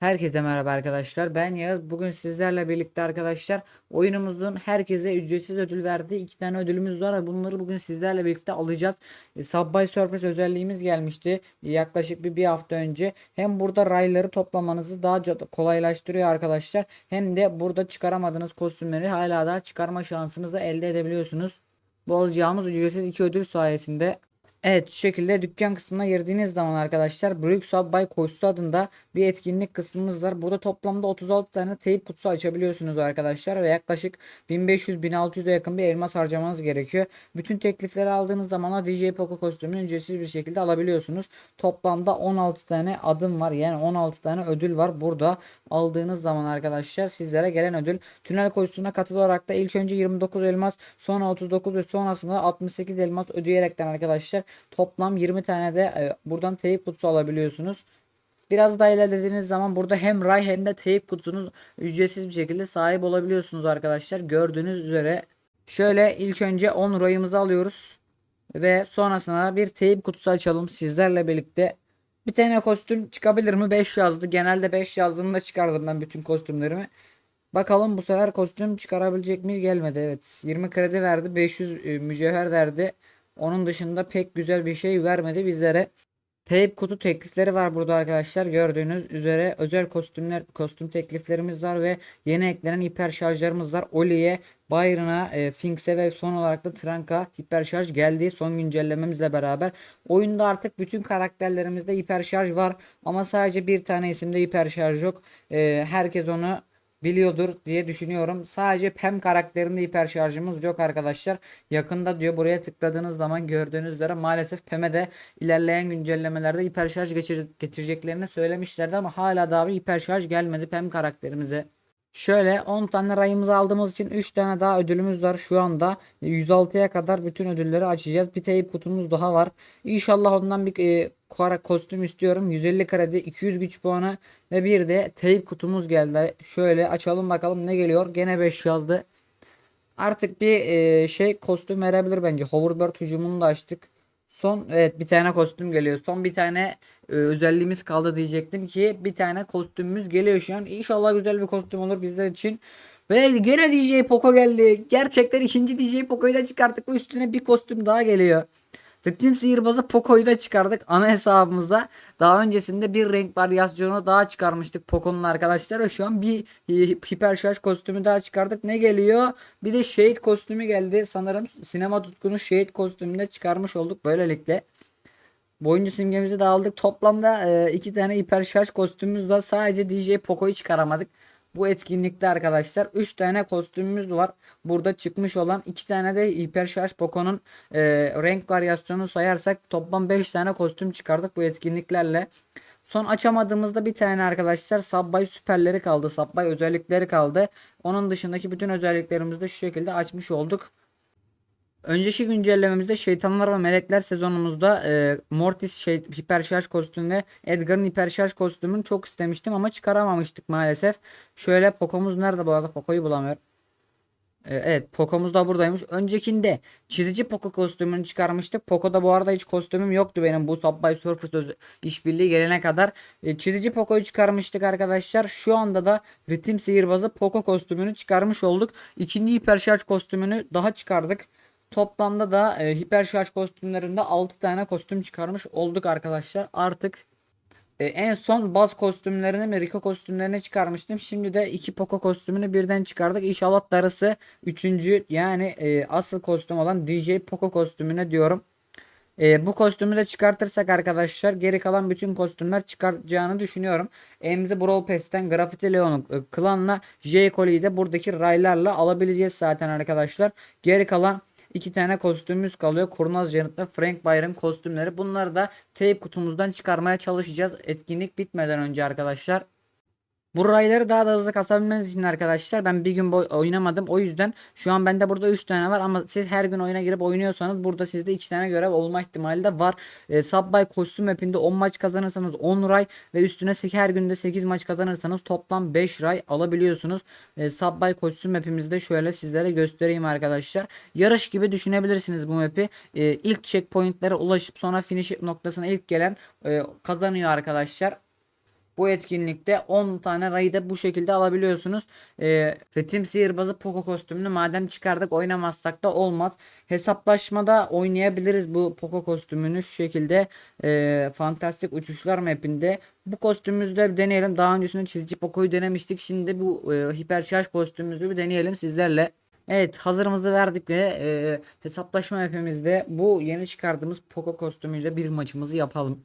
Herkese merhaba arkadaşlar. Ben Yağız. Bugün sizlerle birlikte arkadaşlar oyunumuzun herkese ücretsiz ödül verdiği iki tane ödülümüz var. Bunları bugün sizlerle birlikte alacağız. E, Subway Surfers özelliğimiz gelmişti yaklaşık bir, bir hafta önce. Hem burada rayları toplamanızı daha kolaylaştırıyor arkadaşlar. Hem de burada çıkaramadığınız kostümleri hala daha çıkarma şansınızı elde edebiliyorsunuz. Bu alacağımız ücretsiz iki ödül sayesinde Evet şu şekilde dükkan kısmına girdiğiniz zaman arkadaşlar Brück Subway Koşusu adında bir etkinlik kısmımız var. Burada toplamda 36 tane teyp kutusu açabiliyorsunuz arkadaşlar ve yaklaşık 1500-1600'e yakın bir elmas harcamanız gerekiyor. Bütün teklifleri aldığınız zaman da DJ Poco kostümünü ücretsiz bir şekilde alabiliyorsunuz. Toplamda 16 tane adım var yani 16 tane ödül var burada aldığınız zaman arkadaşlar sizlere gelen ödül. Tünel koşusuna katılarak da ilk önce 29 elmas sonra 39 ve sonrasında 68 elmas ödeyerekten arkadaşlar toplam 20 tane de e, buradan teyip kutusu alabiliyorsunuz. Biraz daha ilerlediğiniz zaman burada hem ray hem de teyip kutusunuz ücretsiz bir şekilde sahip olabiliyorsunuz arkadaşlar. Gördüğünüz üzere şöyle ilk önce 10 rayımızı alıyoruz ve sonrasında bir teyip kutusu açalım sizlerle birlikte. Bir tane kostüm çıkabilir mi? 5 yazdı. Genelde 5 yazdığında çıkardım ben bütün kostümlerimi. Bakalım bu sefer kostüm çıkarabilecek miyiz? Gelmedi evet. 20 kredi verdi. 500 e, mücevher verdi. Onun dışında pek güzel bir şey vermedi bizlere. Teyp kutu teklifleri var burada arkadaşlar. Gördüğünüz üzere özel kostümler kostüm tekliflerimiz var ve yeni eklenen hiper şarjlarımız var. Oli'ye, Byron'a, e, Finks'e ve son olarak da Trank'a hiper şarj geldi son güncellememizle beraber. Oyunda artık bütün karakterlerimizde hiper şarj var ama sadece bir tane isimde hiper şarj yok. E, herkes onu biliyordur diye düşünüyorum. Sadece Pem karakterinde hiper şarjımız yok arkadaşlar. Yakında diyor buraya tıkladığınız zaman gördüğünüz üzere maalesef Pem'e de ilerleyen güncellemelerde hiper şarj geçir- getireceklerini söylemişlerdi ama hala daha bir hiper şarj gelmedi Pem karakterimize. Şöyle 10 tane rayımızı aldığımız için 3 tane daha ödülümüz var şu anda. 106'ya kadar bütün ödülleri açacağız. Bir teyip kutumuz daha var. İnşallah ondan bir e, kostüm istiyorum. 150 kredi, 200 güç puanı ve bir de teyip kutumuz geldi. Şöyle açalım bakalım ne geliyor. Gene 5 yazdı. Artık bir e, şey kostüm verebilir bence. Hoverbird hücumunu da açtık. Son evet bir tane kostüm geliyor. Son bir tane e, özelliğimiz kaldı diyecektim ki bir tane kostümümüz geliyor şu an. İnşallah güzel bir kostüm olur bizler için. Ve gene DJ Poco geldi. Gerçekten ikinci DJ Poco'yu da çıkarttık. Bu üstüne bir kostüm daha geliyor. Ritim sihirbazı Poco'yu da çıkardık ana hesabımıza. Daha öncesinde bir renk varyasyonu daha çıkarmıştık Poco'nun arkadaşlar. Şu an bir hi- hiper şarj kostümü daha çıkardık. Ne geliyor? Bir de Shade kostümü geldi. Sanırım sinema tutkunu Shade kostümünü de çıkarmış olduk böylelikle. Bu oyuncu simgemizi de aldık. Toplamda e, iki tane hiper şarj kostümümüz var. Sadece DJ Poco'yu çıkaramadık. Bu etkinlikte arkadaşlar 3 tane kostümümüz var. Burada çıkmış olan 2 tane de hiper şarj Poco'nun e, renk varyasyonu sayarsak toplam 5 tane kostüm çıkardık bu etkinliklerle. Son açamadığımızda bir tane arkadaşlar Subway süperleri kaldı. Subway özellikleri kaldı. Onun dışındaki bütün özelliklerimizi de şu şekilde açmış olduk. Önceki güncellememizde Şeytanlar ve Melekler sezonumuzda e, Mortis şey, hiper şarj kostüm ve Edgar'ın hiper şarj kostümünü çok istemiştim ama çıkaramamıştık maalesef. Şöyle Poco'muz nerede bu arada? Poco'yu bulamıyorum. E, evet Poco'muz da buradaymış. Öncekinde çizici Poco kostümünü çıkarmıştık. Poco'da bu arada hiç kostümüm yoktu benim bu Subway Surfers öz- işbirliği gelene kadar. E, çizici Poco'yu çıkarmıştık arkadaşlar. Şu anda da ritim sihirbazı Poco kostümünü çıkarmış olduk. İkinci hiper şarj kostümünü daha çıkardık. Toplamda da e, hiper şarj kostümlerinde 6 tane kostüm çıkarmış olduk arkadaşlar. Artık e, en son baz kostümlerini ve Rico kostümlerini çıkarmıştım. Şimdi de iki Poco kostümünü birden çıkardık. İnşallah darısı 3. yani e, asıl kostüm olan DJ Poco kostümüne diyorum. E, bu kostümü de çıkartırsak arkadaşlar geri kalan bütün kostümler çıkaracağını düşünüyorum. Emzi Brawl Pass'ten Graffiti Leon'u e, klanla J. Cole'yi de buradaki raylarla alabileceğiz zaten arkadaşlar. Geri kalan iki tane kostümümüz kalıyor. Kurnaz Janet'la Frank Byron kostümleri. Bunları da teyp kutumuzdan çıkarmaya çalışacağız. Etkinlik bitmeden önce arkadaşlar. Bu rayları daha da hızlı kasabilmeniz için arkadaşlar ben bir gün oynamadım. O yüzden şu an bende burada 3 tane var ama siz her gün oyuna girip oynuyorsanız burada sizde 2 tane görev olma ihtimali de var. E, Subway kostüm mapinde 10 maç kazanırsanız 10 ray ve üstüne her günde 8 maç kazanırsanız toplam 5 ray alabiliyorsunuz. E, Subway kostüm mapimizi de şöyle sizlere göstereyim arkadaşlar. Yarış gibi düşünebilirsiniz bu map'i. E, ilk checkpointlere ulaşıp sonra finish noktasına ilk gelen e, kazanıyor arkadaşlar. Bu etkinlikte 10 tane rayı da bu şekilde alabiliyorsunuz. Ee, ritim sihirbazı Poco kostümünü madem çıkardık oynamazsak da olmaz. Hesaplaşmada oynayabiliriz bu Poco kostümünü şu şekilde. Ee, fantastik uçuşlar mapinde. Bu kostümümüzü de deneyelim. Daha öncesinde çizici Poco'yu denemiştik. Şimdi bu e, hiperşarj kostümümüzü bir deneyelim sizlerle. Evet hazırımızı verdik ve e, hesaplaşma mapimizde bu yeni çıkardığımız Poco kostümüyle bir maçımızı yapalım.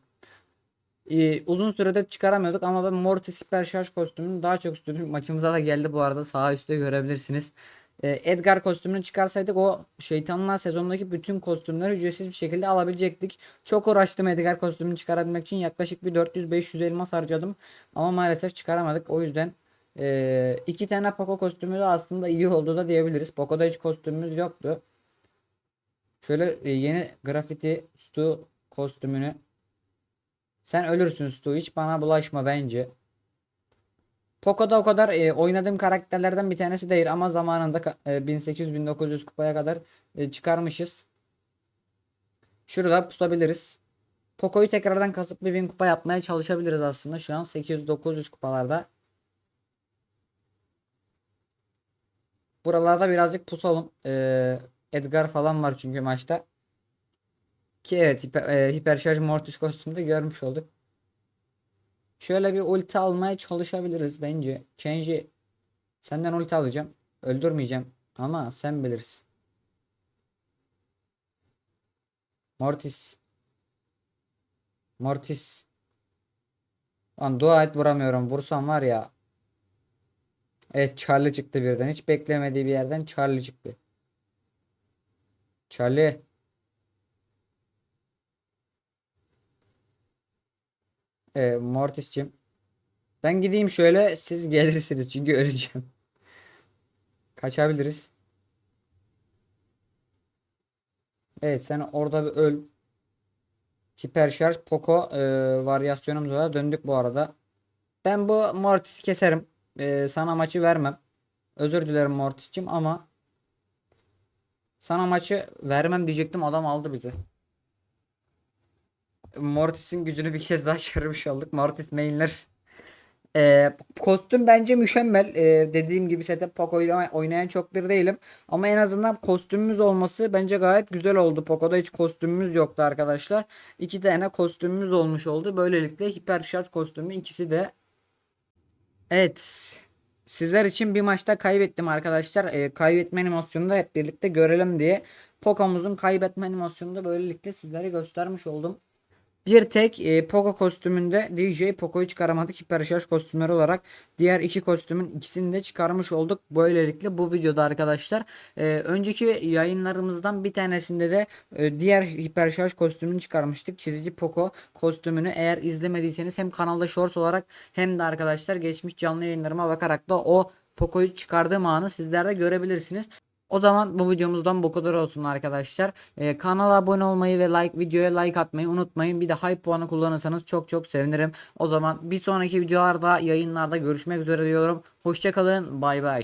Ee, uzun süredir çıkaramıyorduk ama ben Mortis Hiper Şarj kostümünü daha çok istiyordum. Maçımıza da geldi bu arada sağ üstte görebilirsiniz. Ee, Edgar kostümünü çıkarsaydık o şeytanlar sezondaki bütün kostümleri ücretsiz bir şekilde alabilecektik. Çok uğraştım Edgar kostümünü çıkarabilmek için yaklaşık bir 400-500 elmas harcadım. Ama maalesef çıkaramadık. O yüzden e, iki tane Poco kostümü de aslında iyi oldu da diyebiliriz. Poco'da hiç kostümümüz yoktu. Şöyle e, yeni grafiti Stu kostümünü sen ölürsün Stu. Hiç bana bulaşma bence. Poco'da o kadar e, oynadığım karakterlerden bir tanesi değil ama zamanında e, 1800-1900 kupaya kadar e, çıkarmışız. Şurada pusabiliriz. Poco'yu tekrardan kasıp bir 1000 kupa yapmaya çalışabiliriz aslında. Şu an 800-900 kupalarda. Buralarda birazcık pusalım. E, Edgar falan var çünkü maçta. Ki evet hiper, e, hiperşarj Mortis kostümü de görmüş olduk. Şöyle bir ulti almaya çalışabiliriz bence. Kenji senden ulti alacağım. Öldürmeyeceğim ama sen bilirsin. Mortis. Mortis. Lan dua et vuramıyorum. Vursam var ya. Evet Charlie çıktı birden. Hiç beklemediği bir yerden Charlie çıktı. Charlie. Ee, Mortis'cim. Ben gideyim şöyle siz gelirsiniz çünkü öleceğim. Kaçabiliriz. Evet sen orada bir öl. Hiperşarj Poco e, varyasyonumuza da döndük bu arada. Ben bu Mortis'i keserim. E, sana maçı vermem. Özür dilerim Mortis'cim ama sana maçı vermem diyecektim adam aldı bizi. Mortis'in gücünü bir kez daha görmüş olduk. Mortis mainler. Ee, kostüm bence mükemmel. Ee, dediğim gibi setup Poco oynayan çok bir değilim. Ama en azından kostümümüz olması bence gayet güzel oldu. Poco'da hiç kostümümüz yoktu arkadaşlar. İki tane kostümümüz olmuş oldu. Böylelikle hiper şart kostümü ikisi de. Evet. Sizler için bir maçta kaybettim arkadaşlar. Ee, kaybetme animasyonunu da hep birlikte görelim diye. Poco'muzun kaybetme animasyonunu da böylelikle sizlere göstermiş oldum. Bir tek e, Poco kostümünde DJ Poco'yu çıkaramadık hiperşarj kostümleri olarak. Diğer iki kostümün ikisini de çıkarmış olduk. Böylelikle bu videoda arkadaşlar. E, önceki yayınlarımızdan bir tanesinde de e, diğer hiperşarj kostümünü çıkarmıştık. Çizici Poco kostümünü eğer izlemediyseniz hem kanalda shorts olarak hem de arkadaşlar geçmiş canlı yayınlarıma bakarak da o Poco'yu çıkardığım anı sizler de görebilirsiniz. O zaman bu videomuzdan bu kadar olsun arkadaşlar. Ee, kanala abone olmayı ve like videoya like atmayı unutmayın. Bir de hype puanı kullanırsanız çok çok sevinirim. O zaman bir sonraki videolarda yayınlarda görüşmek üzere diyorum. Hoşçakalın. Bay bay.